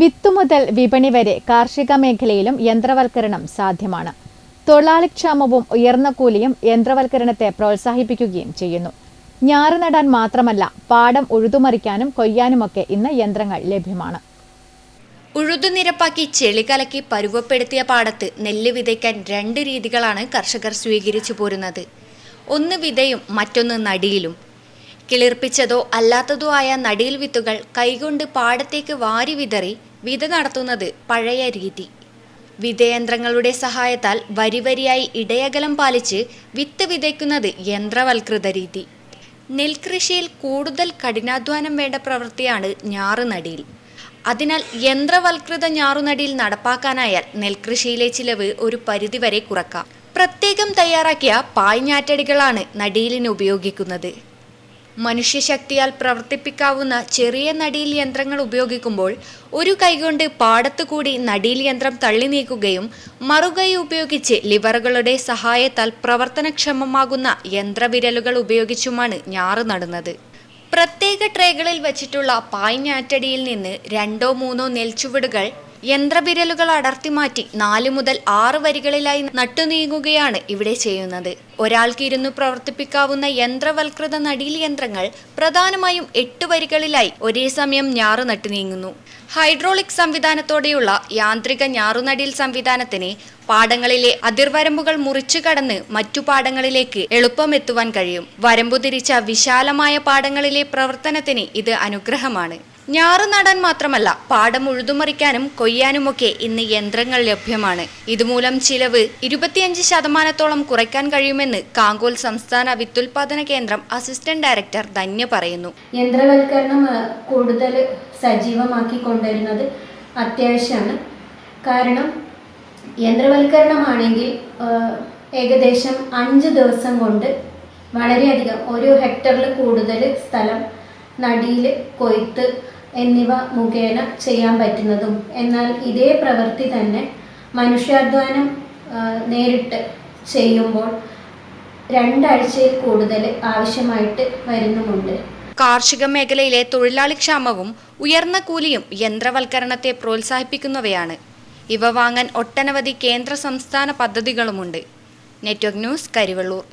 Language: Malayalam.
വിത്തു മുതൽ വിപണി വരെ കാർഷിക മേഖലയിലും യന്ത്രവൽക്കരണം സാധ്യമാണ്. തൊഴിലാളിക്ഷാമവും ഉയർന്ന കൂലിയും യന്ത്രവൽക്കരണത്തെ പ്രോത്സാഹിപ്പിക്കുകയും ചെയ്യുന്നു. ഞാറ് നടാൻ മാത്രമല്ല പാടം ഉഴുതുമറിക്കാനും കൊയ്യാനുമൊക്കെ ഇന്ന് യന്ത്രങ്ങൾ ലഭ്യമാണ്. ഉഴുതുനിരപ്പാക്കി ചെളി കലക്കി പരുവപ്പെടുത്തിയ പാടത്ത് നെല്ല് വിതയ്ക്കാൻ രണ്ട് രീതികളാണ് കർഷകർ സ്വീകരിച്ചു പോരുന്നത്. ഒന്ന് വിതയും മറ്റൊന്ന് നടിയിലും. കിളിർപ്പിച്ചതോ അല്ലാത്തതോ ആയ നടീൽ വിത്തുകൾ കൈകൊണ്ട് പാടത്തേക്ക് വാരി വിതറി വിത നടത്തുന്നത് പഴയ രീതി. വിതയന്ത്രങ്ങളുടെ സഹായത്താൽ വരിവരിയായി ഇടയകലം പാലിച്ച് വിത്ത് വിതയ്ക്കുന്നത് യന്ത്രവൽകൃത രീതി. നെൽകൃഷിയിൽ കൂടുതൽ കഠിനാധ്വാനം വേണ്ട പ്രവൃത്തിയാണ് ഞാറുനടിയിൽ അതിനാൽ യന്ത്രവൽകൃത ഞാറുനടിയിൽ നടപ്പാക്കാനായാൽ നെൽകൃഷിയിലെ ചിലവ് ഒരു പരിധിവരെ കുറക്കാം. പ്രത്യേകം തയ്യാറാക്കിയ പായ്ഞ്ഞാറ്റടികളാണ് നടിയിലിന് ഉപയോഗിക്കുന്നത്. മനുഷ്യശക്തിയാൽ പ്രവർത്തിപ്പിക്കാവുന്ന ചെറിയ നടീൽ യന്ത്രങ്ങൾ ഉപയോഗിക്കുമ്പോൾ ഒരു കൈകൊണ്ട് പാടത്തുകൂടി നടീൽ യന്ത്രം തള്ളി നീക്കുകയും മറുകൈ ഉപയോഗിച്ച് ലിവറുകളുടെ സഹായത്താൽ പ്രവർത്തനക്ഷമമാകുന്ന യന്ത്രവിരലുകൾ ഉപയോഗിച്ചുമാണ് ഞാറ് നടുന്നത്. പ്രത്യേക ട്രേകളിൽ വച്ചിട്ടുള്ള പായ്ഞ്ഞാറ്റടിയിൽ നിന്ന് രണ്ടോ മൂന്നോ നെൽച്ചുവടുകൾ യന്ത്രവിരലുകൾ അടർത്തി മാറ്റി നാല് മുതൽ ആറ് വരികളിലായി നട്ടുനീങ്ങുകയാണ് ഇവിടെ ചെയ്യുന്നത്. ഒരാൾക്ക് ഇരുന്ന് പ്രവർത്തിപ്പിക്കാവുന്ന യന്ത്രവൽകൃത നടീൽ യന്ത്രങ്ങൾ പ്രധാനമായും എട്ട് വരികളിലായി ഒരേ സമയം ഞാറ് നട്ടുനീങ്ങുന്നു. ഹൈഡ്രോളിക് സംവിധാനത്തോടെയുള്ള യാന്ത്രിക ഞാറുനടീൽ സംവിധാനത്തിന് പാടങ്ങളിലെ അതിർവരമ്പുകൾ മുറിച്ചു കടന്ന് മറ്റു പാടങ്ങളിലേക്ക് എളുപ്പം എത്തുവാൻ കഴിയും. വരമ്പു തിരിച്ച വിശാലമായ പാടങ്ങളിലെ പ്രവർത്തനത്തിന് ഇത് അനുഗ്രഹമാണ്. ഞാറ് നടാൻ മാത്രമല്ല പാടം ഉഴുതുമറിക്കാനും കൊയ്യാനുമൊക്കെ ഇന്ന് യന്ത്രങ്ങൾ ലഭ്യമാണ്. ഇതുമൂലം ചിലവ് ഇരുപത്തിയഞ്ച് ശതമാനത്തോളം കുറയ്ക്കാൻ കഴിയുമെന്ന് കാങ്കോൽ സംസ്ഥാന വിത്തുൽപാദന കേന്ദ്രം അസിസ്റ്റന്റ് ഡയറക്ടർ ധന്യ പറയുന്നു. യന്ത്രവൽക്കരണം കൂടുതൽ സജീവമാക്കി കൊണ്ടുവരുന്നത് അത്യാവശ്യമാണ്. കാരണം യന്ത്രവൽക്കരണമാണെങ്കിൽ ഏകദേശം അഞ്ച് ദിവസം കൊണ്ട് വളരെയധികം ഒരു ഹെക്ടറിൽ കൂടുതൽ സ്ഥലം നടിയിൽ കൊയ്ത്ത് എന്നിവ മുഖേന ചെയ്യാൻ പറ്റുന്നതും. എന്നാൽ ഇതേ പ്രവൃത്തി തന്നെ മനുഷ്യാധ്വാനം നേരിട്ട് ചെയ്യുമ്പോൾ രണ്ടാഴ്ചയിൽ കൂടുതൽ ആവശ്യമായിട്ട് വരുന്നുമുണ്ട്. കാർഷിക മേഖലയിലെ തൊഴിലാളി ക്ഷാമവും ഉയർന്ന കൂലിയും യന്ത്രവൽക്കരണത്തെ പ്രോത്സാഹിപ്പിക്കുന്നവയാണ്. ഇവ വാങ്ങാൻ ഒട്ടനവധി കേന്ദ്ര സംസ്ഥാന പദ്ധതികളുമുണ്ട്. Network news Karivellur.